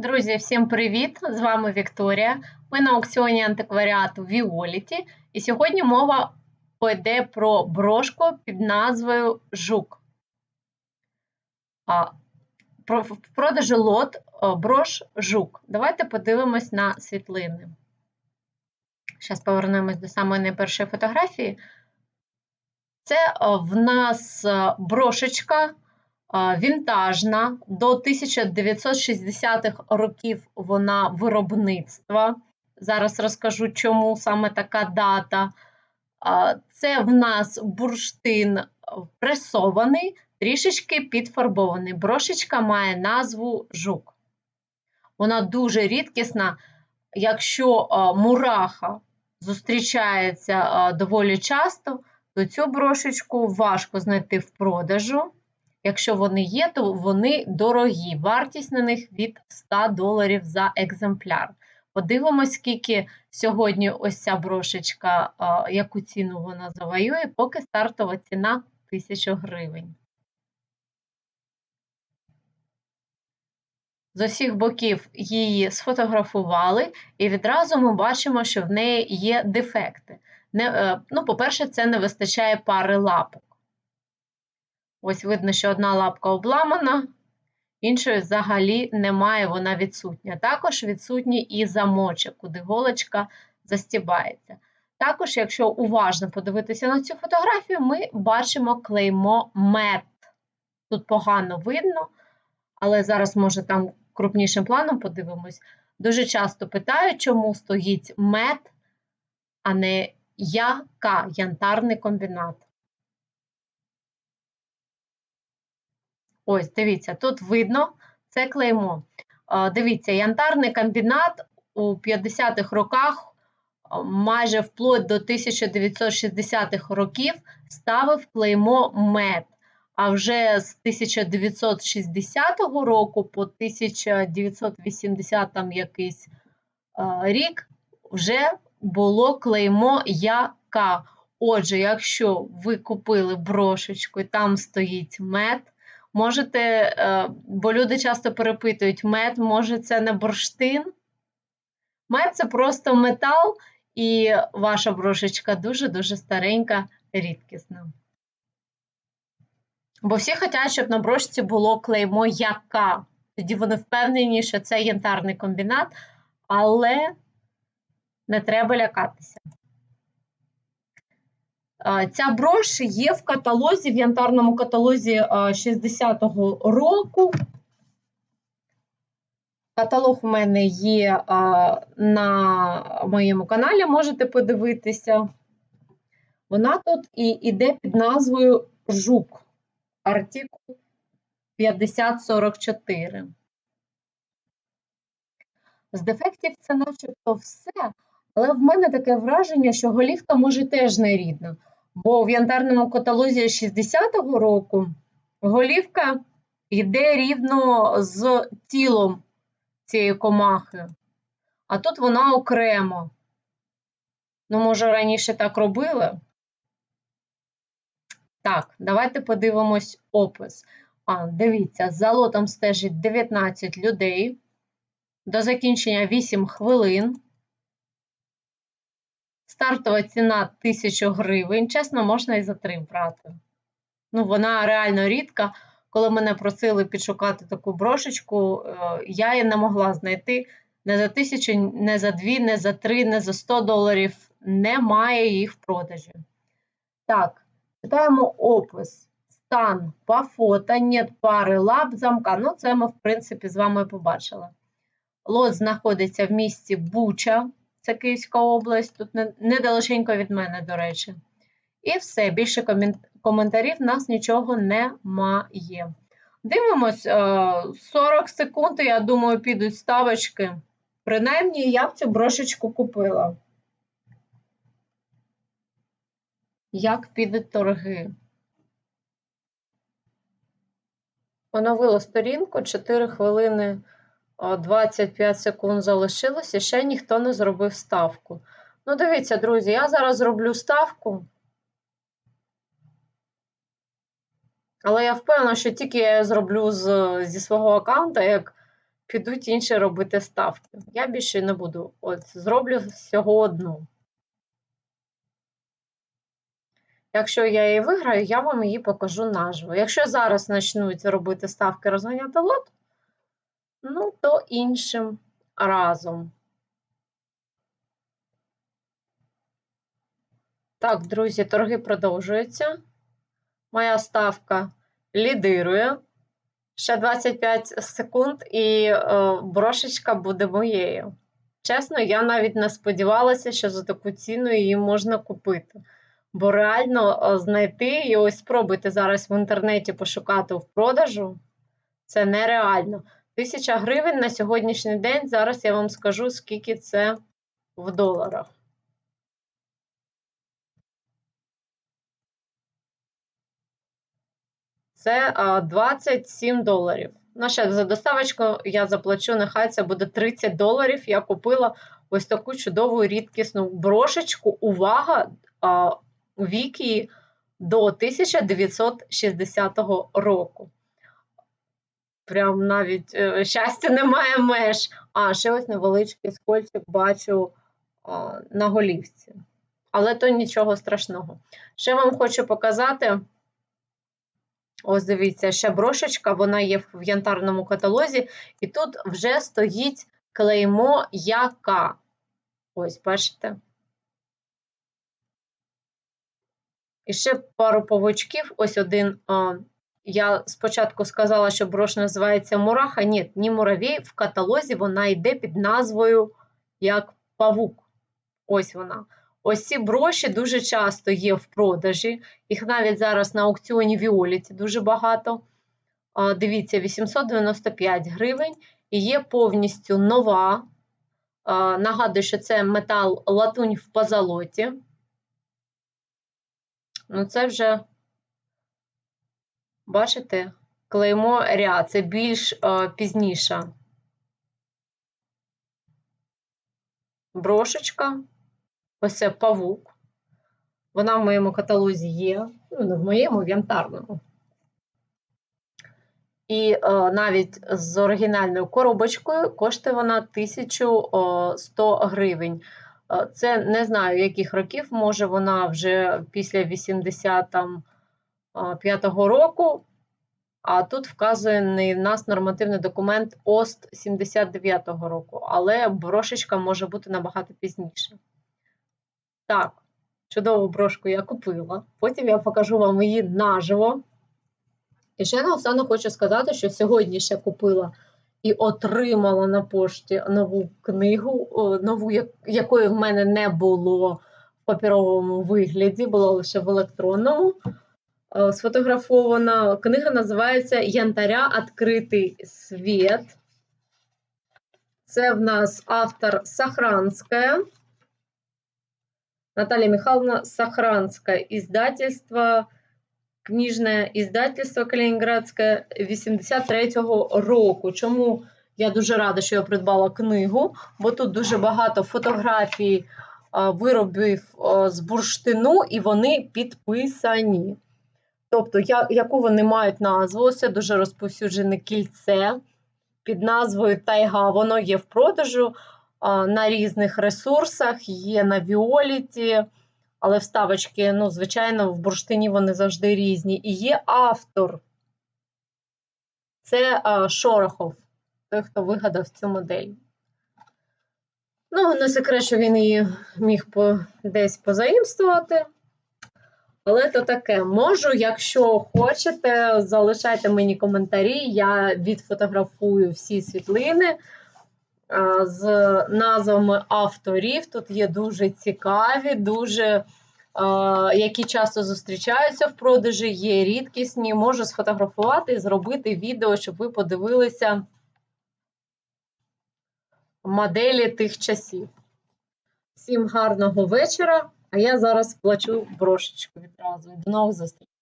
Друзі, всім привіт! З вами Вікторія. Ми на аукціоні антикваріату Віоліті, і сьогодні мова пойде про брошку під назвою Жук. В продажу лот брош Жук. Давайте подивимось на світлини. Зараз повернемось до самої найпершої фотографії. Це в нас брошечка вінтажна, до 1960-х років вона виробництва. Зараз розкажу, чому саме така дата. Це в нас бурштин пресований, трішечки підфарбований. Брошечка має назву жук. Вона дуже рідкісна, якщо мураха зустрічається доволі часто, то цю брошечку важко знайти в продажу. Якщо вони є, то вони дорогі. Вартість на них від 100 доларів за екземпляр. Подивимось, скільки сьогодні ось ця брошечка, яку ціну вона завоює, поки стартова ціна 1000 гривень. З усіх боків її сфотографували, і відразу ми бачимо, що в неї є дефекти. Е, ну, По-перше, це не вистачає пари лапок. Ось видно, що одна лапка обламана, іншої взагалі немає, вона відсутня. Також відсутній і замочок, куди голочка застібається. Також, якщо уважно подивитися на цю фотографію, ми бачимо клеймо мед. Тут погано видно, але зараз, може, там крупнішим планом подивимось. Дуже часто питають, чому стоїть мед, а не яка янтарний комбінат. Ось, дивіться, тут видно це клеймо. Дивіться, янтарний комбінат у 50-х роках, майже вплоть до 1960-х років, ставив клеймо мед. А вже з 1960 року по 1980 там якийсь рік вже було клеймо яка. Отже, якщо ви купили брошечку і там стоїть мед, Можете, е, бо люди часто перепитують, мед, може, це не бурштин? Мед це просто метал, і ваша брошечка дуже-дуже старенька, рідкісна. Бо всі хочуть, щоб на брошці було клеймо яка. Тоді вони впевнені, що це янтарний комбінат, але не треба лякатися. Ця брош є в каталозі, в янтарному каталозі 60-го року. Каталог у мене є на моєму каналі, можете подивитися. Вона тут і йде під назвою Жук, артикул 5044. З дефектів це начебто все, але в мене таке враження, що голівка може теж не рідна. Бо в янтарному каталозі 60-го року голівка йде рівно з тілом цієї комахи, а тут вона окремо. Ну, може, раніше так робили? Так, давайте подивимось опис. А, Дивіться, за лотом стежить 19 людей. До закінчення 8 хвилин. Стартова ціна 1000 гривень. Чесно, можна і за 3 брати. Ну, Вона реально рідка. Коли мене просили підшукати таку брошечку, е, я її не могла знайти не за тисячу, не за дві, не за три, не за 100 доларів. Немає їх в продажі. Так, читаємо опис. Стан пафота, нет пари лап, замка. Ну, це ми, в принципі, з вами побачили. Лот знаходиться в місті Буча це Київська область, тут недалеченько від мене, до речі. І все, більше коментарів в нас нічого немає. Дивимось, 40 е, секунд, я думаю, підуть ставочки. Принаймні, я б цю брошечку купила. Як підуть торги? Оновила сторінку 4 хвилини. 25 секунд залишилось і ще ніхто не зробив ставку. Ну, дивіться, друзі, я зараз зроблю ставку. Але я впевнена, що тільки я зроблю з, зі свого аккаунта, як підуть інші робити ставки. Я більше не буду. От зроблю всього одну. Якщо я її виграю, я вам її покажу наживо. Якщо зараз почнуть робити ставки розганяти лот, ну, то іншим разом. Так, друзі, торги продовжуються. Моя ставка лідирує. Ще 25 секунд, і е, брошечка буде моєю. Чесно, я навіть не сподівалася, що за таку ціну її можна купити. Бо реально е, знайти і ось спробуйте зараз в інтернеті пошукати в продажу. Це нереально. Тисяча гривень на сьогоднішній день. Зараз я вам скажу, скільки це в доларах. Це 27 доларів. Ну, ще за доставочку я заплачу, нехай це буде 30 доларів. Я купила ось таку чудову рідкісну брошечку. Увага! Віки до 1960 року. Прям навіть е, щастя немає меж. А, ще ось невеличкий скольчик бачу а, на голівці. Але то нічого страшного. Ще вам хочу показати. Ось дивіться, ще брошечка, вона є в янтарному каталозі, і тут вже стоїть клеймо яка. Ось, бачите? І ще пару павучків. Ось один. Я спочатку сказала, що брош називається Мураха. Ні, ні муравій. В каталозі вона йде під назвою як павук. Ось вона. Ось ці броші дуже часто є в продажі. Їх навіть зараз на аукціоні Віоліті дуже багато. Дивіться, 895 гривень. І є повністю нова. Нагадую, що це метал латунь в позолоті. Ну, це вже, бачите, клеймо ря, це більш е, пізніша брошечка. Ось це павук. Вона в моєму каталозі є. Ну, не в моєму, в янтарному. І е, навіть з оригінальною коробочкою коштує вона 1100 гривень. Це не знаю, яких років, може вона вже після 85-го року, а тут вказаний в нас нормативний документ ОСТ 79-го року, але брошечка може бути набагато пізніше. Так, чудову брошку я купила. Потім я покажу вам її наживо. І ще наостанок хочу сказати, що сьогодні ще купила і отримала на пошті нову книгу, нову, якої в мене не було в паперовому вигляді, було лише в електронному. Сфотографована. Книга називається Янтаря Откритий світ. Це в нас автор Сахранська. Наталья Михайловна Сахранська, іздательство книжне іздательство Калінінградське 83-го року. Чому я дуже рада, що я придбала книгу, бо тут дуже багато фотографій виробів з бурштину, і вони підписані. Тобто, я, яку вони мають назву, це дуже розповсюджене кільце під назвою Тайга. Воно є в продажу на різних ресурсах, є на Віоліті. Але вставочки, ну, звичайно, в бурштині вони завжди різні. І є автор. Це а, Шорохов, той, хто вигадав цю модель. Ну, не секрет, що він її міг по, десь позаїмствувати. Але то таке, можу, якщо хочете, залишайте мені коментарі, я відфотографую всі світлини з назвами авторів. Тут є дуже цікаві, дуже які часто зустрічаються в продажі, є рідкісні. Можу сфотографувати і зробити відео, щоб ви подивилися моделі тих часів. Всім гарного вечора! А я зараз плачу брошечку відразу. До нових зустрічей!